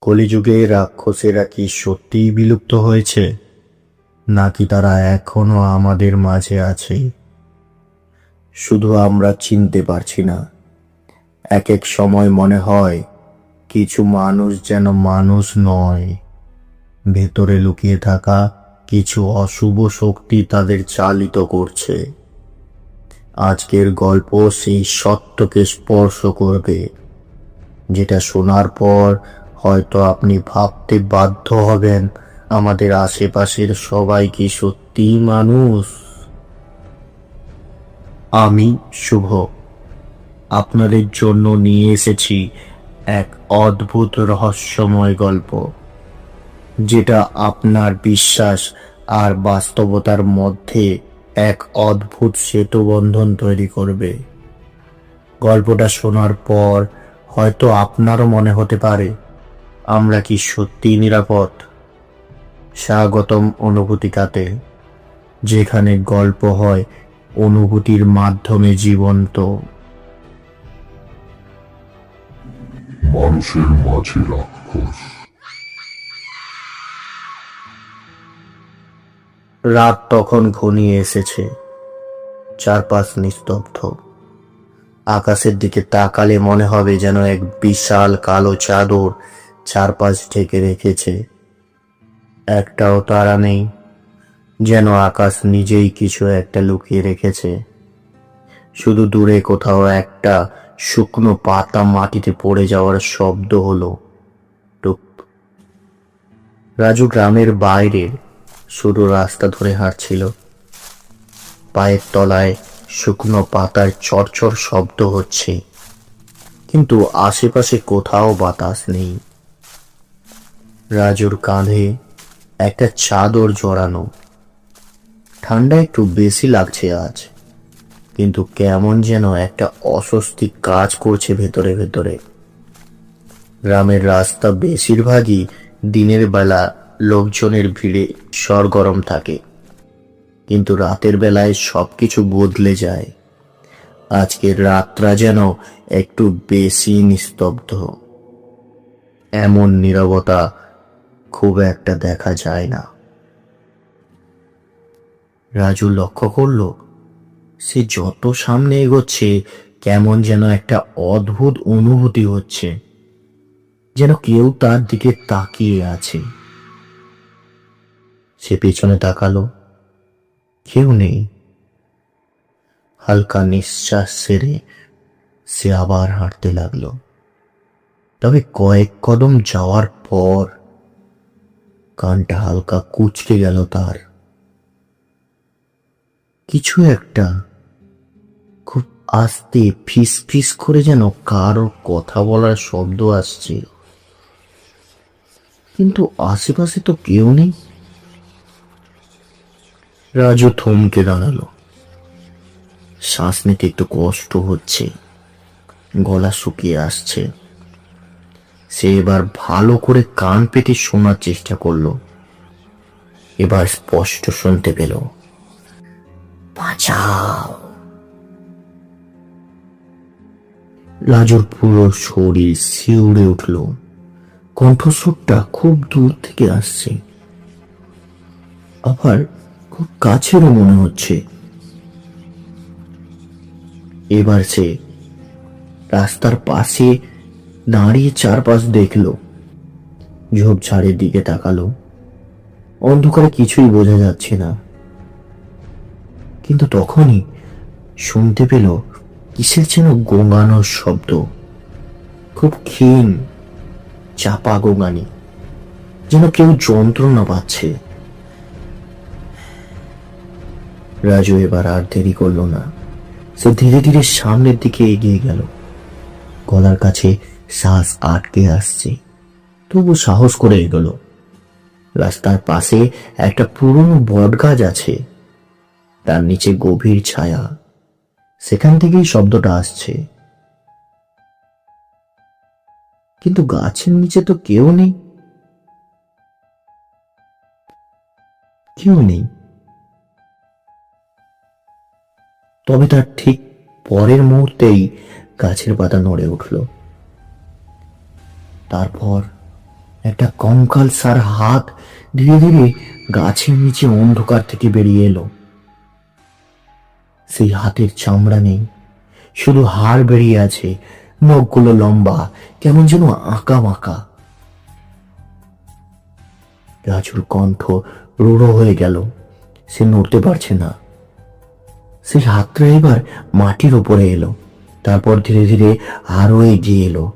কলিযুগে রাক্ষসেরা কি সত্যিই বিলুপ্ত হয়েছে? নাকি তারা এখনও আমাদের মাঝে আছে? শুধু আমরা চিনতে পারছি না। এক এক সময় মনে হয় কিছু মানুষ যেন মানুষ নয়। ভেতরে লুকিয়ে থাকা কিছু অশুভ শক্তি তাদের চালিত করছে। আজকের গল্প সেই সত্যকে স্পর্শ করবে, যেটা শোনার পর হয়তো আপনি ভাবতে বাধ্য হবেন, আমাদের আশেপাশের সবাই কি সত্যিই মানুষ? আমি শুভ। আপনাদের জন্য নিয়ে এসেছি এক অদ্ভুত রহস্যময় গল্প, যেটা আপনার বিশ্বাস আর বাস্তবতার মধ্যে এক অদ্ভুত সেতুবন্ধন তৈরি করবে। গল্পটা শোনার পর হয়তো আপনারও মনে হতে পারে আমরা কি সত্যিই নিরাপদ? স্বাগতম অনুভূতিকাতে যেখানে গল্প হয় অনুভূতির মাধ্যমে জীবন্ত। মানুষের মাঝে রাক্ষস। রাত তখন ঘনিয়ে এসেছে। চারপাশ নিস্তব্ধ। আকাশের দিকে তাকালে মনে হবে যেন এক বিশাল কালো চাদর চারপাশ ঢেকে রেখেছে। একটাও তারা নেই, যেন আকাশ নিজেই কিছু একটা লুকিয়ে রেখেছে। শুধু দূরে কোথাও একটা শুকনো পাতা মাটিতে পড়ে যাওয়ার শব্দ হলো, টুপ। রাজু গ্রামের বাইরে শুধু রাস্তা ধরে হাঁটছিল। পায়ের তলায় শুকনো পাতার চরচর শব্দ হচ্ছে, কিন্তু আশেপাশে কোথাও বাতাস নেই। রাজুর কাঁধে একটা চাদর জড়ানো। ঠান্ডা একটু বেশি লাগছে আজ, কিন্তু কেমন যেন একটা অস্বস্তি কাজ করছে ভেতরে ভেতরে। গ্রামের রাস্তা বেশিরভাগই দিনের বেলা লোকজনের ভিড়ে সরগরম থাকে, কিন্তু রাতের বেলায় সবকিছু বদলে যায়। আজকের রাতটা যেন একটু বেশি নিস্তব্ধ। এমন নীরবতা খুব একটা দেখা যায় না। রাজু লক্ষ্য করল, সে যত সামনে এগোচ্ছে, কেমন যেন একটা অদ্ভুত অনুভূতি হচ্ছে, যেন কেউ তার দিকে তাকিয়ে আছে। সে পেছনে তাকালো, কেউ নেই। হালকা নিঃশ্বাস সেরে সে আবার হাঁটতে লাগল। তবে কয়েক কদম যাওয়ার পর কানটা হালকা কুচকে গেল তার। কিছু একটা খুব আস্তে ফিস ফিস করে যেন কারও কথা বলার শব্দ আসছে। কিন্তু আশেপাশে তো কেউ নেই। রাজু থমকে দাঁড়াল। শ্বাস নিতে একটু কষ্ট হচ্ছে। গলা শুকিয়ে আসছে। সে এবার ভালো করে কান পেতে শোনার চেষ্টা করল। এবার স্পষ্ট শুনতে পেল। বাঁচাও। রাজুর পুরো শরীর শিউড়ে উঠল। কণ্ঠস্বরটা খুব দূর থেকে আসছে। আবার খুব কাছেরও মনে হচ্ছে। এবার সে রাস্তার পাশে দাঁড়িয়ে চারপাশ দেখল। ঝোপঝাড়ের দিকে তাকালো। অন্ধকারে কিছুই বোঝা যাচ্ছে না। কিন্তু তখনই শুনতে পেল কিসের যেন গোঙানোর শব্দ। খুব ক্ষীণ, চাপা গোঙানি, যেন কেউ যন্ত্রণা পাচ্ছে। রাজু এবার আর দেরি করল না। সে ধীরে ধীরে সামনের দিকে এগিয়ে গেল। গলার কাছে শ্বাস আটকে আসছে। তবু সাহস করে এগোলো। রাস্তার পাশে একটা পুরনো বট গাছ আছে। তার নিচে গভীর ছায়া। সেখান থেকেই শব্দটা আসছে। কিন্তু গাছের নিচে তো কেউ নেই। কেউ নেই। তবে তার ঠিক পরের মুহূর্তেই গাছের পাতা নড়ে উঠল। তারপর একটা কঙ্কাল সার হাত ধীরে ধীরে গাছের নিচে অন্ধকার থেকে বেরিয়ে এলো। সেই হাতের চামড়া নেই, শুধু হাড় বেরিয়ে আছে, নখগুলো লম্বা, কেমন যেন আঁকা মাকা রাজুর কণ্ঠ রূঢ় হয়ে গেল, সে নড়তে পারছে না। সেই হাতটা এবার মাটির ওপরে এলো, তারপর ধীরে ধীরে আরও এগিয়ে এলো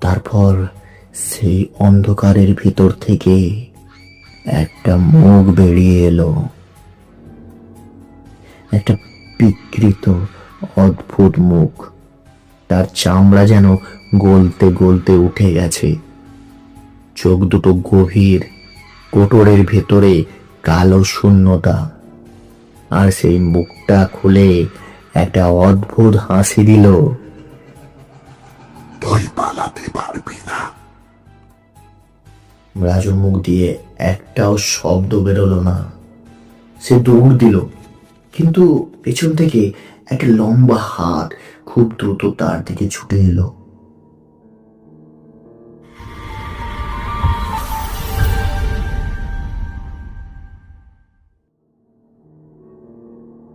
তারপর সেই অন্ধকারের ভিতর থেকে একটা মুখ বেরিয়ে এলো। একটা বিকৃত, অদ্ভুত মুখ। তার চামড়া যেন গলতে গলতে উঠে গেছে। চোখ দুটো গভীর, কোটরের ভেতরে কালো শূন্যতা। আর সেই মুখটা খুলে একটা অদ্ভুত হাসি দিল। তুই পালাতে পারবি না। রাজুর মুখ দিয়ে একটাও শব্দ বেরোলো না। সে দৌড় দিল কিন্তু পেছন থেকে একটা লম্বা হাত খুব দ্রুত তার দিকে ছুটে এলো।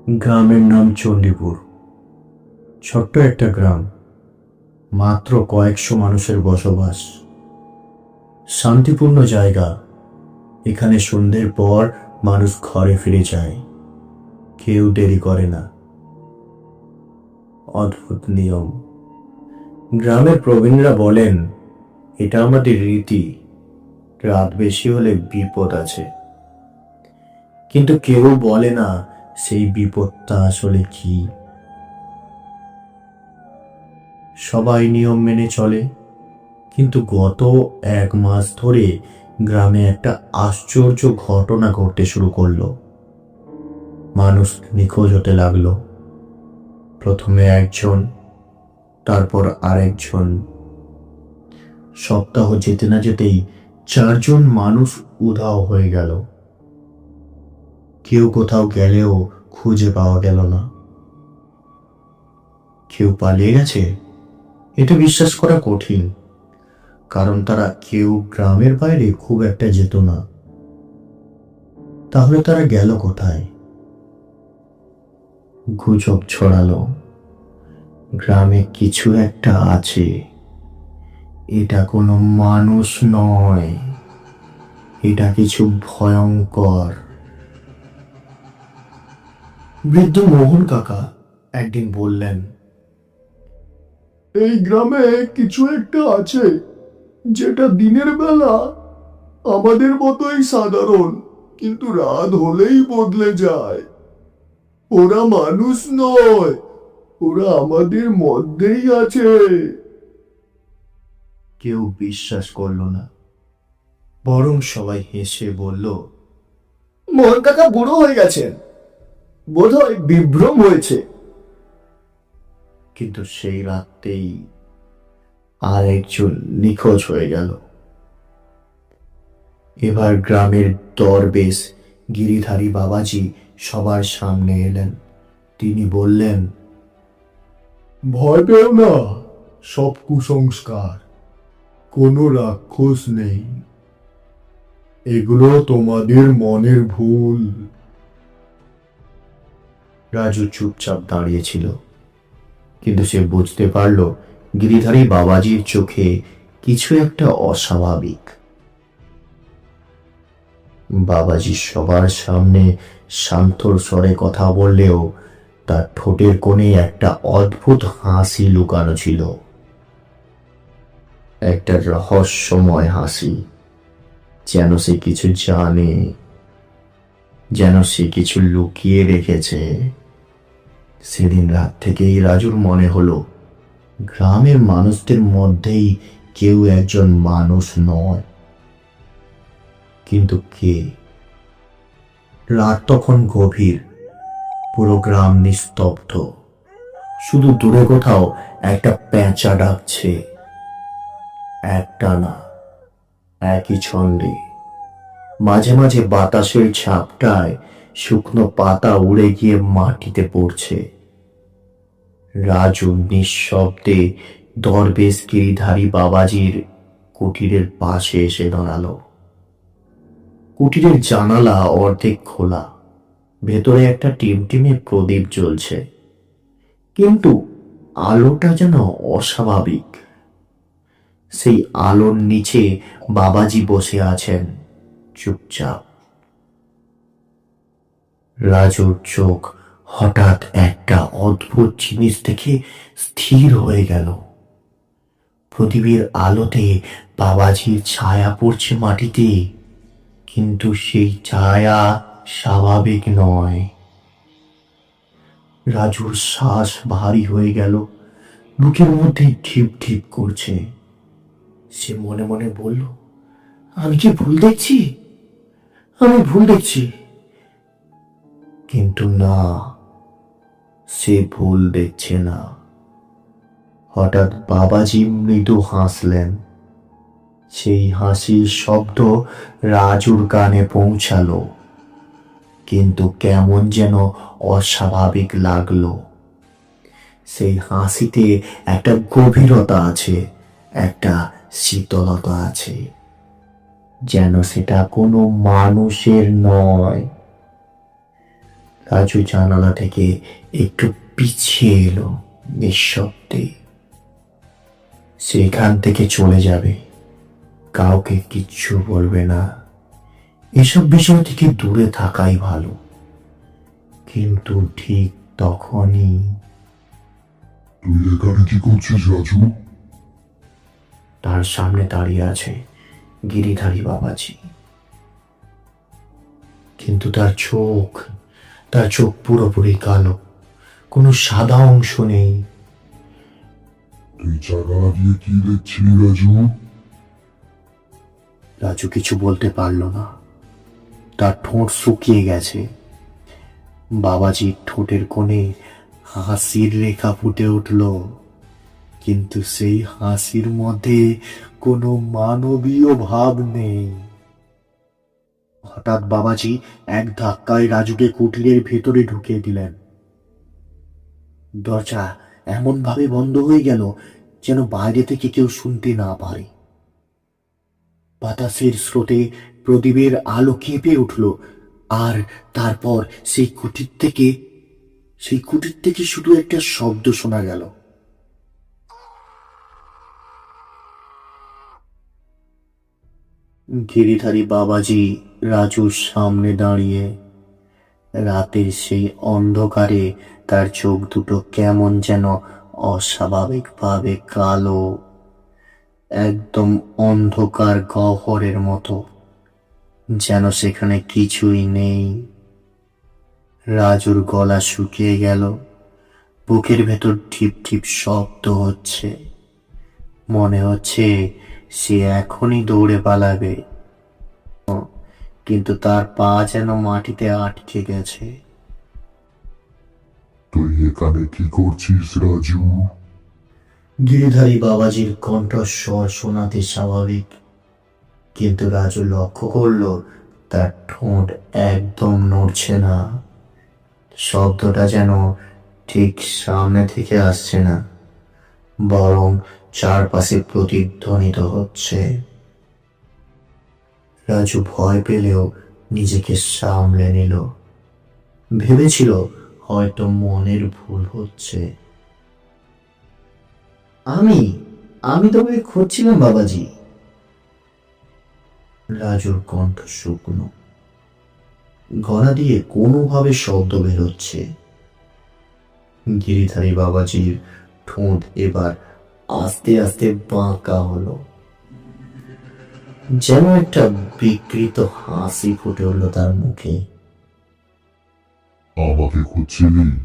গ্রামের নাম চণ্ডীপুর। ছোট্ট একটা গ্রাম। মাত্র কয়েকশো মানুষের বসবাস। শান্তিপূর্ণ জায়গা। এখানে সন্ধ্যের পর মানুষ ঘরে ফিরে যায়। কেউ দেরি করে না। অদ্ভুত নিয়ম। গ্রামের প্রবীণরা বলেন, এটা আমাদের রীতি। রাত বেশি হলে বিপদ আছে। কিন্তু কেউ বলে না, সেই বিপদটা আসলে কি? সবাই নিয়ম মেনে চলে। কিন্তু গত এক মাস ধরে গ্রামে একটা আশ্চর্য ঘটনা ঘটতে শুরু করল। মানুষ নিখোঁজ হতে লাগল। প্রথমে একজন, তারপর আরেকজন। সপ্তাহ যেতে না যেতেই চারজন মানুষ উধাও হয়ে গেল। কেউ কোথাও গেলেও খুঁজে পাওয়া গেল না। কেউ পালিয়ে গেছে? এটা বিশ্বাস করা কঠিন, কারণ তারা কেউ গ্রামের বাইরে খুব একটা যেত না। তাহলে তারা গেল কোথায়? গুজব ছড়ালো। গ্রামে কিছু একটা আছে। এটা কোনো মানুষ নয়। এটা কিছু ভয়ঙ্কর। বৃদ্ধ মোহন কাকা একদিন বললেন এই গ্রামে কিছু একটা আছে যেটা দিনের বেলা আমাদের মতোই সাধারণ কিন্তু রাত হলেই বদলে যায়। ওরা মানুষ নয় ওরা আমাদের মধ্যেই আছে। কেউ বিশ্বাস করল না। বরং সবাই হেসে বলল মোহন কাকা বুড়ো হয়ে গেছেন। বোধহয় বিভ্রম হয়েছে। কিন্তু সেই রাতেই আর একজন নিখোঁজ হয়ে গেল। এবার গ্রামের দরবেশ গিরিধারী বাবাজি সবার সামনে এলেন। তিনি বললেন ভয় পেও না সব কুসংস্কার কোনো রাক্ষস নেই। এগুলো তোমাদের মনের ভুল। রাজু চুপচাপ দাঁড়িয়েছিল কিন্তু সে বুঝতে পারল গিরিধারী বাবাজির চোখে কিছু একটা অস্বাভাবিক। বাবাজি সবার সামনে শান্তর স্বরে কথা বললেও তার ঠোঁটের কোণে একটা অদ্ভুত হাসি লুকানো ছিল। একটা রহস্যময় হাসি, যেন সে কিছু জানে, যেন সে কিছু লুকিয়ে রেখেছে। সেদিন রাত থেকেই রাজুর মনে হলো, গ্রামের মানুষদের মধ্যেই কেউ একজন মানুষ নয়। কিন্তু কে? রাত তখন গভীর, পুরো গ্রাম নিস্তব্ধ। শুধু দূরে কোথাও একটা প্যাঁচা ডাকছে। একটা না, একই ছন্দে। মাঝে মাঝে বাতাসের ঝাপটায় শুকনো পাতা উড়ে গিয়ে মাটিতে পড়ছে। রাজু নিঃশব্দে দরবেশ গিরিধারী বাবাজির কুটিরের পাশে এসে দাঁড়াল। কুটিরের জানালা অর্ধেক খোলা, ভেতরে একটা টিমটিমে প্রদীপ জ্বলছে। কিন্তু আলোটা যেন অস্বাভাবিক। সেই আলোর নিচে বাবাজি বসে আছেন, চুপচাপ। রাজুর চোখ হঠাৎ একটা অদ্ভুত জিনিস দেখে স্থির হয়ে গেল। প্রদীপের আলোতে বাবাজির ছায়া পড়ছে মাটিতে, কিন্তু সেই ছায়া স্বাভাবিক নয়। রাজুর শ্বাস ভারী হয়ে গেল, বুকের মধ্যে ঢিপ ঢিপ করছে। সে মনে মনে বলল, আমি কি ভুল দেখছি? আমি ভুল দেখছি। কিন্তু না, সে ভুল দেখছে না। হঠাৎ বাবাজি মৃদু হাসলেন। সেই হাসির শব্দ রাজুর কানে পৌঁছালো, কিন্তু কেমন যেন অস্বাভাবিক লাগল। সেই হাসিতে একটা গভীরতা আছে, একটা শীতলতা আছে, যেন সেটা কোনো মানুষের নয়। রাজু জানালা থেকে একটু পিছিয়ে এলো নিঃশব্দে। সেখান থেকে চলে যাবে। কাউকে কিচ্ছু বলবে না। এসব বিষয় থেকে দূরে থাকাই ভালো। কিন্তু ঠিক তখনই তুই এখানে কি করছিস রাজু? তার সামনে দাঁড়িয়ে আছে গিরিধারী বাবাজি। কিন্তু তার চোখ তার চোখ পুরোপুরি কালো। কোনো সাদা অংশ নেই। তুই চাকা লাগিয়ে কি দেখছিলি রাজু? রাজু কিছু বলতে পারল না। তার ঠোঁট শুকিয়ে গেছে। বাবাজির ঠোঁটের কোণে হাসির রেখা ফুটে উঠল। কিন্তু সেই হাসির মধ্যে কোনো মানবীয় ভাব নেই। হঠাৎ বাবাজি এক ধাক্কায় রাজুকে কুটিরের ভেতরে ঢুকিয়ে দিলেন। দরজা এমনভাবে বন্ধ হয়ে গেল যেন বাইরে থেকে কেউ শুনতে না পারে। বাতাসের স্রোতে প্রদীপের আলো কেঁপে উঠল আর তারপর সেই কুটির থেকে, সেই কুটির থেকে শুধু একটা শব্দ শোনা গেল। গিরিধারী বাবাজি রাজুর সামনে দাঁড়িয়ে, রাতের সেই অন্ধকারে তার চোখ দুটো কেমন যেন অস্বাভাবিকভাবে কালো, একদম অন্ধকার গহ্বরের মতো, যেন সেখানে কিছুই নেই। রাজুর গলা শুকিয়ে গেল, বুকের ভেতর ঠিপ ঠিপ শব্দ হচ্ছে, মনে হচ্ছে সে এখনই দৌড়ে পালাবে। কিন্তু তার পা যেন মাটিতে আটকে গেছে। তুই এখানে কি করছিস রাজু? গিরিধারী বাবাজির কণ্ঠস্বর শোনাতে স্বাভাবিক। কিন্তু রাজু লক্ষ্য করল তার ঠোঁট একদম নড়ছে না। শব্দটা যেন ঠিক সামনে থেকে আসছে না। বরং চারপাশে প্রতিধ্বনিত হচ্ছে। রাজু ভয় পেলেও নিজেকে সামলে নিল। ভেবেছিল হয়তো মনের ভুল হচ্ছে। আমি আমি তোমাকে খুঁজছিলাম, বাবাজি। রাজুর কণ্ঠ শুকনো। গলা দিয়ে কোনোভাবে শব্দ বেরোচ্ছে। গিরিধারী বাবাজির ঠোঁট এবার আস্তে আস্তে বাঁকা হলো। যেন একটা বিকৃত হাসি ফুটে উঠল তার মুখে। আমাকে খুঁজছিলি?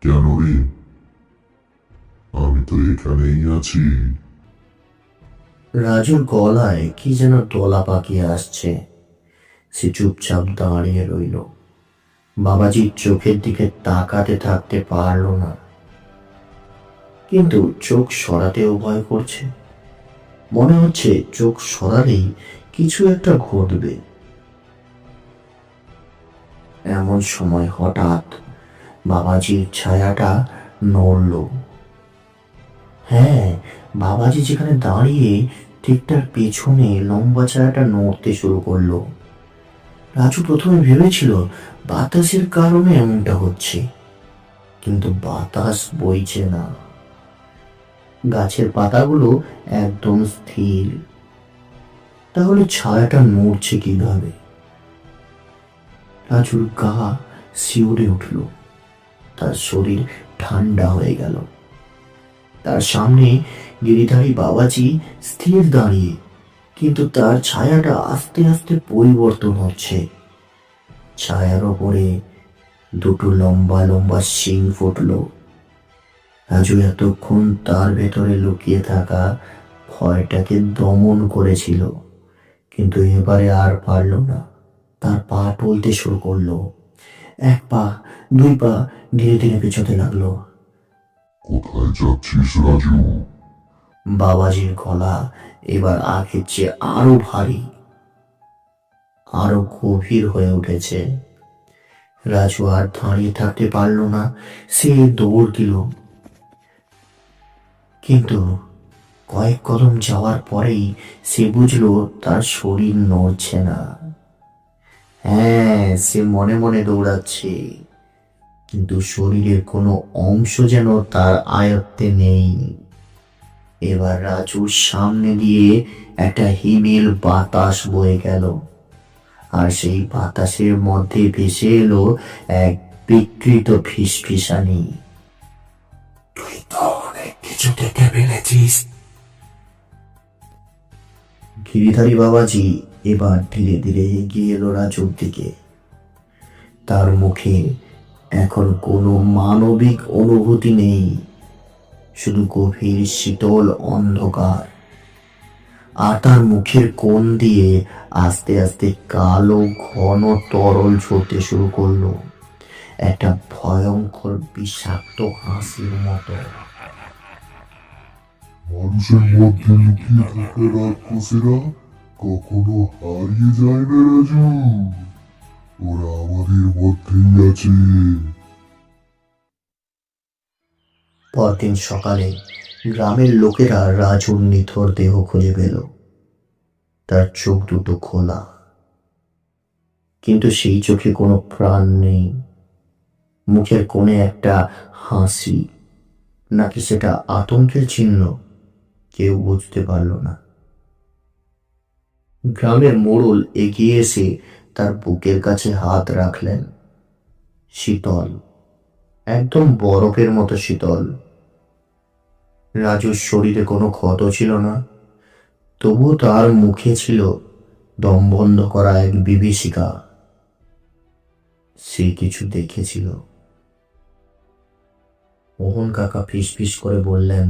কেন রে? আমি তো এখানেই আছি। রাজুর গলায় কি যেন দোলা পাকিয়ে আসছে। সে চুপচাপ দাঁড়িয়ে রইল। বাবাজির চোখের দিকে তাকাতে থাকতে পারল না। কিন্তু চোখ সরাতেও ভয় করছে। মনে হচ্ছে চোখ সরালেই কিছু একটা ঘটবে। এমন সময় হঠাৎ বাবাজির ছায়াটা নড়ল। হ্যাঁ বাবাজি যেখানে দাঁড়িয়ে ঠিক তার পেছনে লম্বা ছায়াটা নড়তে শুরু করল। রাজু প্রথমে ভেবেছিল, বাতাসের কারণে এমনটা হচ্ছে। কিন্তু বাতাস বইছে না। গাছের পাতাগুলো একদম স্থির। তাহলে ছায়াটা নড়ছে কীভাবে? রাজুর গা শিউরে উঠল। তার শরীর ঠান্ডা হয়ে গেল। তার সামনে গিরিধারী বাবাজি স্থির দাঁড়িয়ে, কিন্তু তার ছায়াটা আস্তে আস্তে পরিবর্তন হচ্ছে। ছায়ার ওপরে দুটো লম্বা লম্বা শিং ফুটল। রাজু এতক্ষণ তার ভেতরে লুকিয়ে থাকা ভয়টাকে দমন করেছিল। কিন্তু এবারে আর পারল না। তার পা টলতে শুরু করল। এক পা দুই পা ধীরে ধীরে পেছোতে লাগল। কোথায় যাচ্ছিস রাজু? বাবাজির গলা এবার আগের চেয়ে আরও ভারী আরও গভীর হয়ে উঠেছে। রাজু আর দাঁড়িয়ে থাকতে পারল না। সে দৌড় দিল। কিন্তু কয়েক কদম যাওয়ার পরেই সে বুঝলো তার শরীর নড়ছে না। হ্যাঁ সে মনে মনে দৌড়াচ্ছে, কিন্তু শরীরের কোনো অংশ যেন তার আয়ত্তে নেই। এবার রাজুর সামনে দিয়ে একটা হিমেল বাতাস বয়ে গেল, আর সেই বাতাসের মধ্যে ভেসে এলো এক বিকৃত ফিসফিসানি। তুই তো দেখে ফেলেছিস গিরিধারী বাবাজি এবার ধীরে ধীরে এগিয়ে এলো রাজুর দিকে। তার মুখে এখন কোনো মানবিক অনুভূতি নেই, শুধু গভীর শীতল অন্ধকার। আর তার মুখের কোণ দিয়ে আস্তে আস্তে কালো, ঘন তরল ঝরতে শুরু করল। একটা ভয়ঙ্কর বিষাক্ত হাসির মতো। মানুষের মধ্যে লুকিয়ে থাকা রাক্ষসেরা কখনো হারিয়ে যায় না রাজু। ওরা আমাদের মধ্যেই আছে। পরদিন সকালে গ্রামের লোকেরা রাজুর নিথর দেহ খুঁজে পেল। তার চোখ দুটো খোলা। কিন্তু সেই চোখে কোনো প্রাণ নেই। মুখের কোণে একটা হাসি, নাকি সেটা আতঙ্কের চিহ্ন? কেউ বুঝতে পারল না। গ্রামের মোড়ল এগিয়ে এসে তার বুকের কাছে হাত রাখলেন। শীতল, একদম বরফের মতো শীতল। রাজুর শরীরে কোনো ক্ষত ছিল না, তবুও তার মুখে ছিল দম বন্ধ করা এক বিভীষিকা। সে কিছু দেখেছিল। মোহন কাকা ফিস ফিস করে বললেন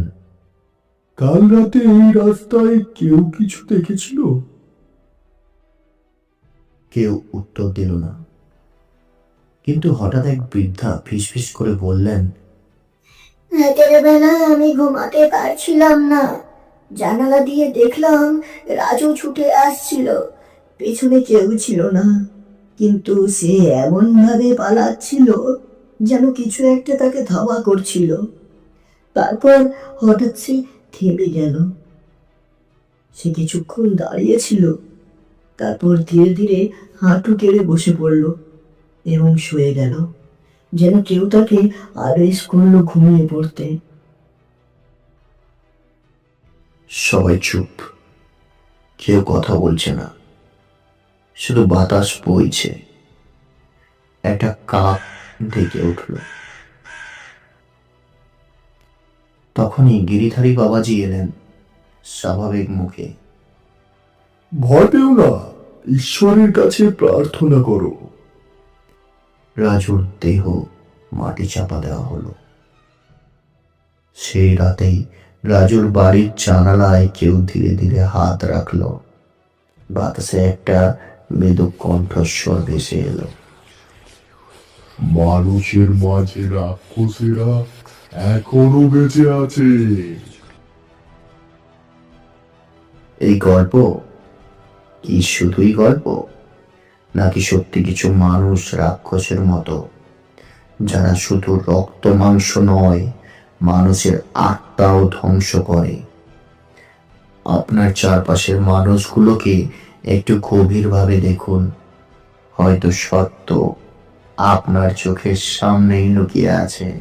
কাল রাতে এই রাস্তায় কেউ কিছু দেখেছিল? কেউ উত্তর দিল না। কিন্তু হঠাৎ এক বৃদ্ধা ফিস ফিস করে বললেন রাতের বেলা আমি ঘুমাতে পারছিলাম না। জানালা দিয়ে দেখলাম রাজু ছুটে আসছিল। পেছনে কেউ ছিল না কিন্তু সে এমন ভাবে পালাচ্ছিল যেন কিছু একটা তাকে ধাওয়া করছিল। তারপর হঠাৎ সে থেমে গেল। সে কিছুক্ষণ দাঁড়িয়েছিল তারপর ধীরে ধীরে হাঁটু কেড়ে বসে পড়ল এবং শুয়ে গেল, যেন কেউ তাকে আদেশ করল ঘুমিয়ে পড়তে। সবাই চুপ, কেউ কথা বলছে না, শুধু বাতাস বইছে। একটা কাক ডেকে উঠল। তখনই গিরিধারী বাবাজি এলেন স্বাভাবিক মুখে। ভয় পেও না ঈশ্বরের কাছে প্রার্থনা করো। রাজুর দেহ মাটি চাপা দেওয়া হলো। সেই রাতেই রাজুর বাড়ির জানালায় কেউ ধীরে ধীরে হাত রাখল। বাতাসে একটা মৃদু কণ্ঠস্বর ভেসে এলো। মানুষের মাঝে রাক্ষসেরা এখনও বেঁচে আছে এই গল্প কি শুধুই গল্প? নাকি সত্যি কিছু মানুষ রাক্ষসের মতো? যারা শুধু রক্ত মাংস নয়, মানুষের আত্মাও ধ্বংস করে। আপনার চারপাশের মানুষগুলোকে একটু গভীরভাবে দেখুন। হয়তো সত্য আপনার চোখের সামনেই লুকিয়ে আছে।